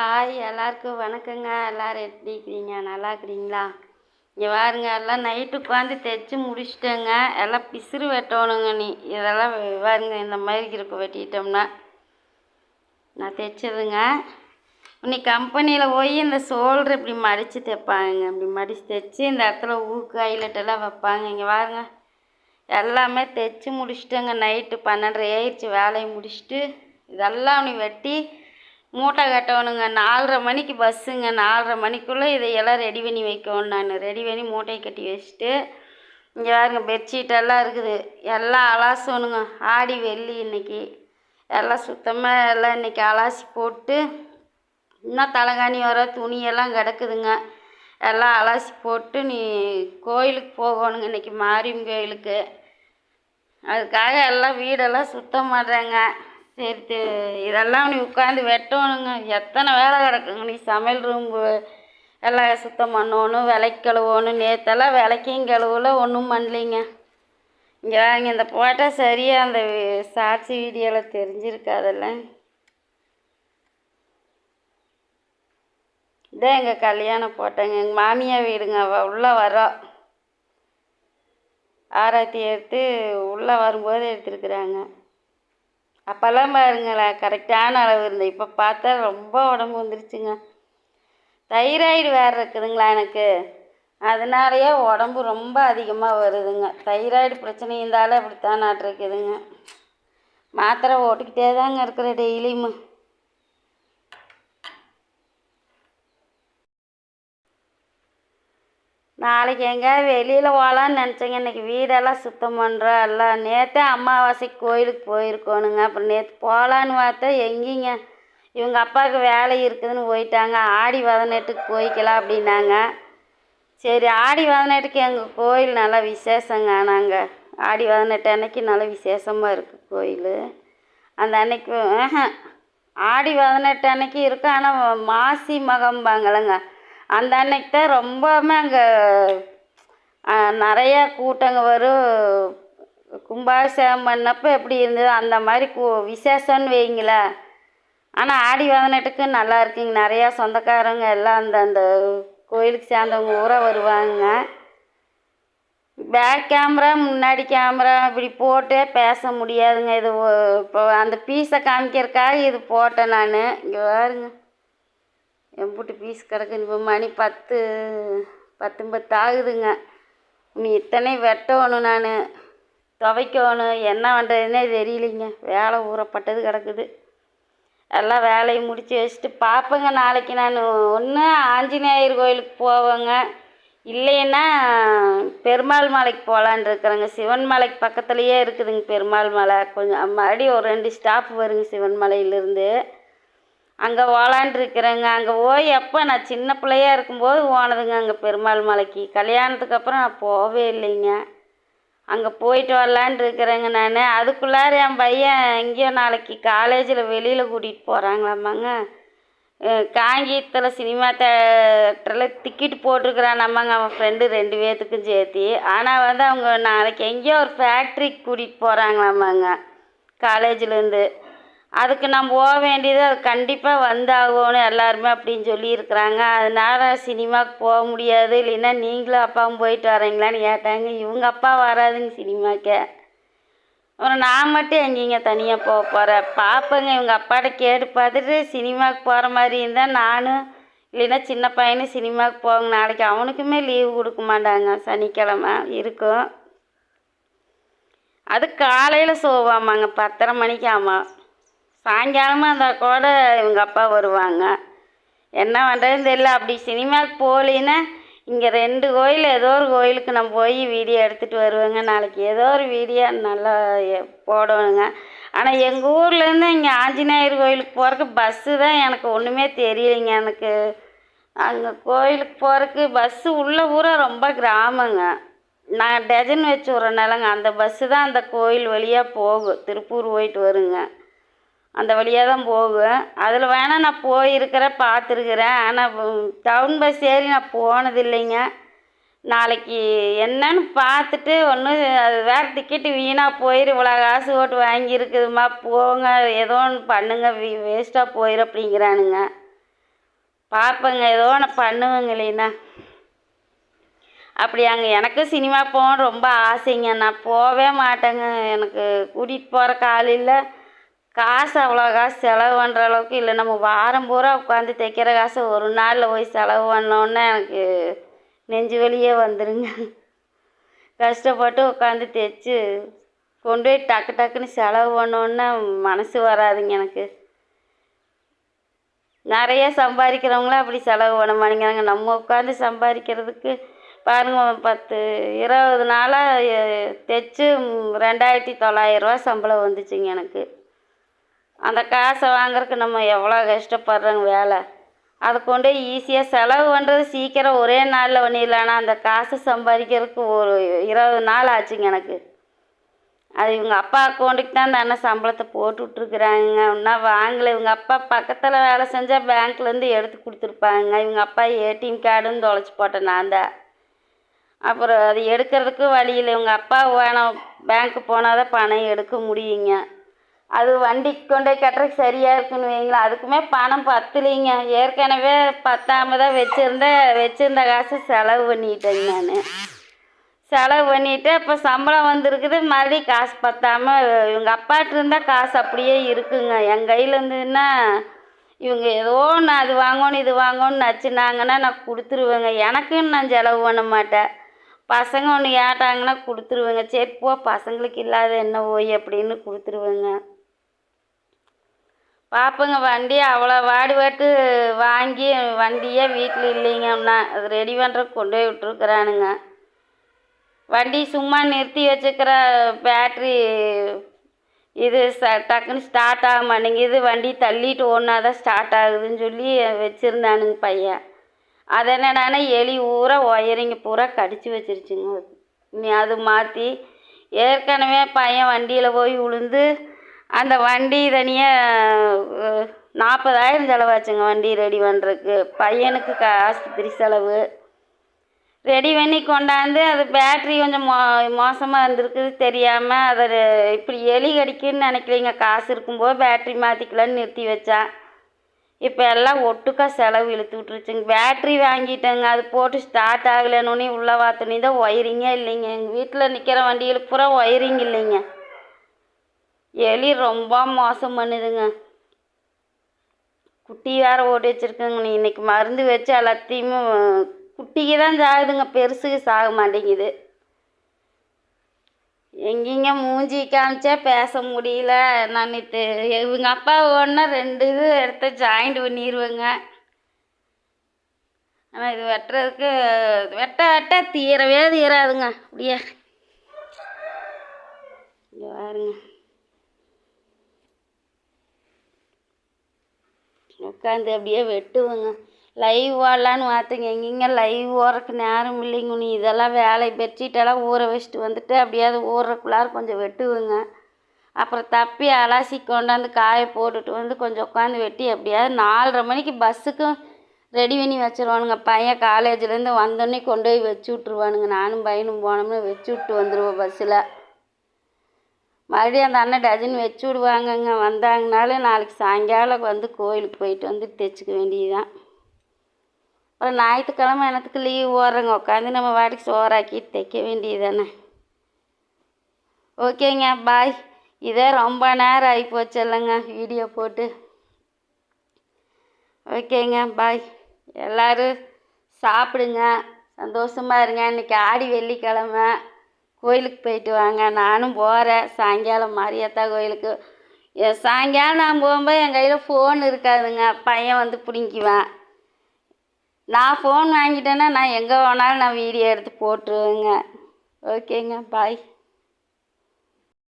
Hi எல்லாருக்கும் வணக்கங்க. எல்லோரும் எப்படி இருக்கிறீங்க? நல்லா இருக்கிறீங்களா? இங்கே பாருங்க எல்லாம் நைட்டு உட்காந்து தைச்சி முடிச்சிட்டேங்க. எல்லாம் பிசிறு வெட்டணுங்க நீ. இதெல்லாம் பாருங்க இந்த மாதிரி இருக்கும் வெட்டிட்டோம்னா. நான் தைச்சதுங்க. இன்னைக்கு கம்பெனியில் போய் இந்த சோல்டர் இப்படி மடித்து தைப்பாங்க. இப்படி மடித்து தைச்சி இந்த இடத்துல ஊக்கு ஐலட்டெல்லாம் வைப்பாங்க. இங்கே பாருங்க. எல்லாமே தைச்சி முடிச்சிட்டேங்க. நைட்டு பன்னெண்டரை ஆயிடுச்சு வேலையை முடிச்சுட்டு. இதெல்லாம் நீ வெட்டி மூட்டை கட்டணுங்க நாலரை மணிக்கு பஸ்ஸுங்க. நாலரை மணிக்குள்ளே இதையெல்லாம் ரெடி பண்ணி வைக்கணும் நான். ரெடி பண்ணி மூட்டையை கட்டி வச்சுட்டு இங்கே பாருங்க பெட்ஷீட்டெல்லாம் இருக்குது. எல்லாம் அலாசணுங்க. ஆடி வெள்ளி இன்னைக்கு. எல்லாம் சுத்தமாக எல்லாம் இன்னைக்கு அலாசி போட்டு இன்னும் தலைகாணி வர துணியெல்லாம் கிடக்குதுங்க. எல்லாம் அலாசி போட்டு நீ கோயிலுக்கு போகணுங்க இன்னைக்கு மாரியம்மன் கோயிலுக்கு. அதுக்காக எல்லாம் வீடெல்லாம் சுத்தம் பண்ணுறேங்க சரி தெ- இதெல்லாம் நீ உட்காந்து வெட்டணுங்க. எத்தனை வேலை கிடக்குங்க. நீ சமையல் ரூம் எல்லாம் சுத்தம் பண்ணணும் விலைக்கு கழுவணும். நேற்றெல்லாம் விலைக்கும் கழுவல ஒன்றும் பண்ணலைங்க. இங்கே வாங்க இந்த போட்டால் சரியாக அந்த சாட்சி வீடியோவில் தெரிஞ்சிருக்காதுல்ல. இதான் எங்கள் கல்யாணம் போட்டாங்க. எங்கள் மாமியார் வீடுங்க. அவள் உள்ளே வரோம் ஆராய்ச்சி எடுத்து உள்ளே வரும்போது எடுத்துருக்குறாங்க. அப்போல்லாம் பாருங்களேன் கரெக்டான அளவு இருந்தது. இப்போ பார்த்தா ரொம்ப உடம்பு வந்துருச்சுங்க. தைராய்டு வேறு இருக்குதுங்களா எனக்கு. அதனாலயே உடம்பு ரொம்ப அதிகமாக வருதுங்க. தைராய்டு பிரச்சனை இருந்தாலும் அப்படித்தான் நாட்டிருக்குதுங்க. மாத்திரை ஓட்டிக்கிட்டே தாங்க இருக்கிற டெய்லியும். நாளைக்கு எங்கேயாவது வெளியில் போகலான்னு நினச்சேங்க. இன்னைக்கு வீடெல்லாம் சுத்தம் பண்ணுறோம் எல்லாம் நேற்றே அமாவாசைக்கு கோயிலுக்கு போயிருக்கோனுங்க அப்புறம் நேற்று போகலான்னு பார்த்தா எங்கேங்க? இவங்க அப்பாவுக்கு வேலை இருக்குதுன்னு போயிட்டாங்க. ஆடி பதினெட்டுக்கு போய்க்கலாம் அப்படின்னாங்க. சரி ஆடி பதினெட்டுக்கு எங்கள் கோயில் நல்லா விசேஷங்க நாங்கள் ஆடி பதினெட்டு அன்னைக்கு நல்ல விசேஷமாக இருக்குது கோயில். அந்த அன்னைக்கு ஆடி பதினெட்டு அன்னைக்கு இருக்கும் ஆனால் மாசி மகம்பாங்களங்க அந்த அன்னைக்கு தான் ரொம்பவுமே அங்கே நிறையா கூட்டங்க வரும். கும்பாபிஷேகம் பண்ணப்போ எப்படி இருந்தது அந்த மாதிரி கூ விசேஷம்னு வைங்களேன். ஆனால் ஆடி வதனட்டுக்கு நல்லா இருக்குங்க. நிறையா சொந்தக்காரங்க எல்லாம் அந்த அந்த கோயிலுக்கு சேர்ந்தவங்க ஊரா வருவாங்க. பேக் கேமரா முன்னாடி கேமரா இப்படி போட்டே பேச முடியாதுங்க. இது இப்போ அந்த பீஸை காமிக்கிறதுக்காக இது போட்டேன் நான். இங்கே பாருங்க. எம்புட்டு பீஸ் கிடக்கு இப்போ மணி பத்து பத்து பத்து ஆகுதுங்க. இனி இத்தனை வெட்டணும் நான். துவைக்கணும். என்ன பண்ணுறதுனே தெரியலைங்க. வேலை ஊறப்பட்டது கிடக்குது. எல்லாம் வேலையை முடித்து வச்சுட்டு பார்ப்பேங்க நாளைக்கு நான். ஒன்று ஆஞ்சநேயர் கோயிலுக்கு போவேங்க. இல்லைன்னா பெருமாள் மலைக்கு போகலான் இருக்கிறேங்க. சிவன் மலைக்கு பக்கத்துலேயே இருக்குதுங்க பெருமாள் மலை. கொஞ்சம் மறுபடியும் ஒரு ரெண்டு ஸ்டாப் வருங்க சிவன் மலையிலேருந்து. அங்கே போகலான் அங்கே போய் எப்போ நான் சின்ன பிள்ளையா இருக்கும்போது போனதுங்க அங்கே பெருமாள் மலைக்கு. கல்யாணத்துக்கு அப்புறம் நான் போகவே இல்லைங்க. அங்கே போயிட்டு வரலான் இருக்கிறேங்க நான். அதுக்குள்ளார என் பையன் எங்கேயோ நாளைக்கு காலேஜில் வெளியில் கூட்டிகிட்டு போகிறாங்களாமாங்க காங்கேயத்தில் சினிமா தேட்டரில் டிக்கெட் போட்டிருக்கிறானாமாங்க அவன் ஃப்ரெண்டு ரெண்டு பேர்த்துக்கும் சேர்த்து. ஆனால் வந்து அவங்க நாளைக்கு எங்கேயோ ஒரு ஃபேக்ட்ரிக்கு கூட்டிகிட்டு போகிறாங்களாமாங்க காலேஜிலேருந்து அதுக்கு நம்ம போக வேண்டியது அது கண்டிப்பாக வந்தாகணும் எல்லாருமே அப்படின்னு சொல்லியிருக்கிறாங்க. அதனால் சினிமாவுக்கு போக முடியாது. இல்லைன்னா நீங்களும் அப்பாவும் போயிட்டு வரீங்களான்னு கேட்டாங்க. இவங்க அப்பா வராதுங்க சினிமாக்கே அப்புறம் நான் மட்டும் எங்கேங்க தனியாக போக போகிறேன் பார்ப்பேங்க இவங்க அப்பாட்ட கேட்டு பார்த்துட்டு சினிமாவுக்கு போகிற மாதிரி இருந்தால் நானும் இல்லைன்னா சின்ன பையனும் சினிமாவுக்கு போங்க. நாளைக்கு அவனுக்குமே லீவு கொடுக்க மாட்டாங்க. சனிக்கிழமை இருக்கும். அது காலையில் சோவாமாங்க. பத்தரை மணிக்கு ஆமாம் சாயங்காலமாக இருந்தால் கூட இவங்க அப்பா வருவாங்க. என்ன பண்ணுறதுன்னு தெரியல. அப்படி சினிமாவுக்கு போகலின்னா இங்கே ரெண்டு கோயில் ஏதோ ஒரு கோயிலுக்கு நான் போய் வீடியோ எடுத்துகிட்டு வருவேங்க. நாளைக்கு ஏதோ ஒரு வீடியோ நல்லா போடணுங்க ஆனால் எங்கள் ஊர்லேருந்து இங்கே ஆஞ்சநேயர் கோயிலுக்கு போகிறக்கு பஸ்ஸு தான் எனக்கு ஒன்றுமே தெரியலைங்க எனக்கு. அங்கே கோயிலுக்கு போகிறக்கு பஸ்ஸு உள்ள ஊரா ரொம்ப கிராமங்க. நான் டஜன் வச்சு விட்றனாலங்க அந்த பஸ்ஸு தான் அந்த கோயில் வழியாக போகும். திருப்பூர் போயிட்டு வருங்க. அந்த வழியாக தான் போகும் அதில் வேணால் நான் போயிருக்கிறேன் பார்த்துருக்குறேன். ஆனால் டவுன் பஸ் ஏறி நான் போனது இல்லைங்க நாளைக்கு என்னன்னு பார்த்துட்டு ஒன்று அது வேறு டிக்கெட்டு வீணாக போயிரு. இவ்வளோ காசு போட்டு வாங்கியிருக்குதும்மா போங்க. ஏதோ ஒன்று பண்ணுங்க வேஸ்ட்டாக போயிரு அப்படிங்கிறானுங்க. பார்ப்பேங்க ஏதோ ஒன்று பண்ணுவேங்க இல்லைன்னா. அப்படி அங்கே எனக்கும் சினிமா போகணுன்னு ரொம்ப ஆசைங்க. நான் போகவே மாட்டேங்க. எனக்கு கூட்டிகிட்டு போகிற காலையில் இல்லை. காசு அவ்வளோ காசு செலவு பண்ணுற அளவுக்கு இல்லை. நம்ம வாரம் பூரா உட்காந்து தைக்கிற காசை ஒரு நாளில் போய் செலவு பண்ணோன்னே எனக்கு நெஞ்சு வலியே வந்துடுங்க கஷ்டப்பட்டு உட்காந்து தைச்சு கொண்டு போய் டக்கு டக்குன்னு செலவு பண்ணோன்னே மனசு வராதுங்க எனக்கு. நிறைய சம்பாதிக்கிறவங்களாம் அப்படி செலவு பண்ண மாட்டேங்கிறாங்க. நம்ம உட்காந்து சம்பாதிக்கிறதுக்கு பாருங்கள் பத்து இருபது நாளாக தைச்சு ரெண்டாயிரத்தி தொள்ளாயிரரூவா சம்பளம் வந்துச்சுங்க எனக்கு. அந்த காசை வாங்குறதுக்கு நம்ம எவ்வளோ கஷ்டப்படுறோங்க வேலை. அதை கொண்டு போய் ஈஸியாக செலவு பண்ணுறது சீக்கிரம் ஒரே நாளில் பண்ணிடலாம் ஆனால் அந்த காசை சம்பாதிக்கிறதுக்கு ஒரு இருபது நாள் ஆச்சுங்க எனக்கு. அது இவங்க அப்பா அக்கௌண்ட்டுக்கு தான் அந்த அண்ணன் சம்பளத்தை போட்டு விட்ருக்குறாங்க இன்னும் வாங்கலை. இவங்க அப்பா பக்கத்தில் வேலை செஞ்சால் பேங்க்லேருந்து எடுத்து கொடுத்துருப்பாங்க. இவங்க அப்பா ஏடிஎம் கார்டுன்னு தொலைச்சி போட்டேன் நான் தான். அப்புறம் அது எடுக்கிறதுக்கு வழி இல்லை. இவங்க அப்பா வேணும். பேங்க்கு போனால் தான் பணம் எடுக்க முடியுங்க. அது வண்டிக்கு கொண்டு போய் கட்டுறதுக்கு சரியாக இருக்குன்னு வைங்களேன். அதுக்குமே பணம் பத்தலைங்க. ஏற்கனவே பத்தாமல் தான் வச்சுருந்தேன் வச்சுருந்த காசு செலவு பண்ணிட்டேங்க நான். செலவு பண்ணிவிட்டு இப்போ சம்பளம் வந்திருக்குது. மறுபடியும் காசு பத்தாமல் இவங்க அப்பாட்ட இருந்தால் காசு அப்படியே இருக்குங்க. என் கையில் இருந்ததுன்னா இவங்க ஏதோ ஒன்று அது வாங்கணும் இது வாங்கணும்னு நச்சுனாங்கன்னா நான் கொடுத்துருவேங்க. எனக்குன்னு நான் செலவு பண்ண மாட்டேன். பசங்க ஒன்று ஏட்டாங்கன்னா கொடுத்துருவேங்க. சரி போ பசங்களுக்கு இல்லாத என்ன ஓய் அப்படின்னு கொடுத்துருவேங்க. பார்ப்போங்க வண்டி அவ்வளோ வாடுபட்டு வாங்கி வண்டியே வீட்டில் இல்லைங்கன்னா அது ரெடி பண்ணுறதுக்கு கொண்டு போய் விட்ருக்குறானுங்க வண்டி சும்மா நிறுத்தி வச்சுக்கிற பேட்ரி இது ச டக்குன்னு ஸ்டார்ட் ஆக மாட்டேங்குது. வண்டி தள்ளிட்டு ஒன்றா தான் ஸ்டார்ட் ஆகுதுன்னு சொல்லி வச்சுருந்தானுங்க பையன். அது என்னடானா எலி ஊரா ஒயரிங்க பூரா கடிச்சு வச்சிருச்சுங்க. நீ அது மாற்றி ஏற்கனவே பையன் வண்டியில் போய் விழுந்து அந்த வண்டி தனியாக நாற்பதாயிரம் செலவாச்சுங்க வண்டி ரெடி பண்ணுறதுக்கு பையனுக்கு க ஆஸ்பத்திரி செலவு. ரெடி பண்ணி கொண்டாந்து அது பேட்ரி கொஞ்சம் மோ மோசமாக இருந்திருக்குது தெரியாமல் அதை இப்படி எலி கடிக்குன்னு நினைக்கிறீங்க. காசு இருக்கும்போது பேட்ரி மாற்றிக்கலான்னு நிறுத்தி வச்சேன் இப்போ எல்லாம் ஒட்டுக்கா செலவு இழுத்து விட்ருச்சுங்க பேட்ரி வாங்கிட்டேங்க. அது போட்டு ஸ்டார்ட் ஆகலைன்னு உள்ளே வாத்துனி தான் ஒயரிங்கே இல்லைங்க. எங்கள் வீட்டில் நிற்கிற வண்டிகளுக்கு பூரா ஒயரிங் இல்லைங்க. எலி ரொம்ப மோசம் பண்ணுதுங்க. குட்டி வேற ஓடி வச்சுருக்குங்க. நீ இன்னைக்கு மருந்து வச்சு எல்லாத்தையுமே குட்டிக்கு தான் சாகுதுங்க. பெருசுக்கு சாக மாட்டேங்குது. எங்கேங்க மூஞ்சி காமிச்சா பேச முடியல. நான் இது இவங்க அப்பா ஒன்றா ரெண்டு இது எடுத்து ஜாயிண்ட் பண்ணிடுவேங்க ஆனால் இது வெட்டுறதுக்கு வெட்ட வெட்ட தீரவே தீராதுங்க. அப்படியே. இங்கே பாருங்க. உட்காந்து அப்படியே வெட்டுவேங்க. லைவ் ஓடலான்னு பார்த்துங்க எங்கேங்க லைவ் ஓடுறக்கு நேரம் இல்லைங்க நீ இதெல்லாம் வேலை பெட்ஷீட்டெல்லாம் ஊற வச்சுட்டு வந்துட்டு அப்படியாவது ஊறுறக்குள்ளார கொஞ்சம் வெட்டுவேங்க. அப்புறம் தப்பி அலாசி கொண்டாந்து காய போட்டுட்டு வந்து கொஞ்சம் உட்காந்து வெட்டி எப்படியாவது நாலரை மணிக்கு பஸ்ஸுக்கும் ரெடி பண்ணி வச்சிருவானுங்க. பையன் காலேஜ்லேருந்து வந்தோடனே கொண்டு போய் வச்சு விட்ருவானுங்க நானும் பையனும் போனோம்னா வச்சு விட்டு வந்துடுவோம் பஸ்ஸில் மறுபடியும் அந்த அண்ணன் டஜன் வச்சு விடுவாங்கங்க. வந்தாங்கனாலும் நாளைக்கு சாயங்காலம் வந்து கோயிலுக்கு போயிட்டு வந்து தைச்சிக்க வேண்டியதுதான். அப்புறம் ஞாயிற்றுக்கிழமை எனத்துக்கு லீவ் ஓடுறேங்க. உட்காந்து நம்ம வாடகை சோறாக்கி தைக்க வேண்டியது தானே ஓகேங்க பாய் இதே ரொம்ப நேரம் ஆகி போச்சு இல்லைங்க வீடியோ போட்டு. ஓகேங்க பாய் எல்லோரும் சாப்பிடுங்க. சந்தோஷமாக இருங்க. இன்றைக்கி ஆடி வெள்ளிக்கிழமை. கோயிலுக்கு போயிட்டு வாங்க. நானும் போகிறேன் சாயங்காலம் மாரியாத்தா கோயிலுக்கு. எ- சாயங்காலம் நான் போகும்போது என் கையில் ஃபோன் இருக்காதுங்க. பையன் வந்து பிடிங்கிக்குவேன். நான் ஃபோன் வாங்கிட்டேன்னா நான் எங்கே வேணாலும் நான் வீடியோ எடுத்து போட்டுருவேங்க. ஓகேங்க. பாய்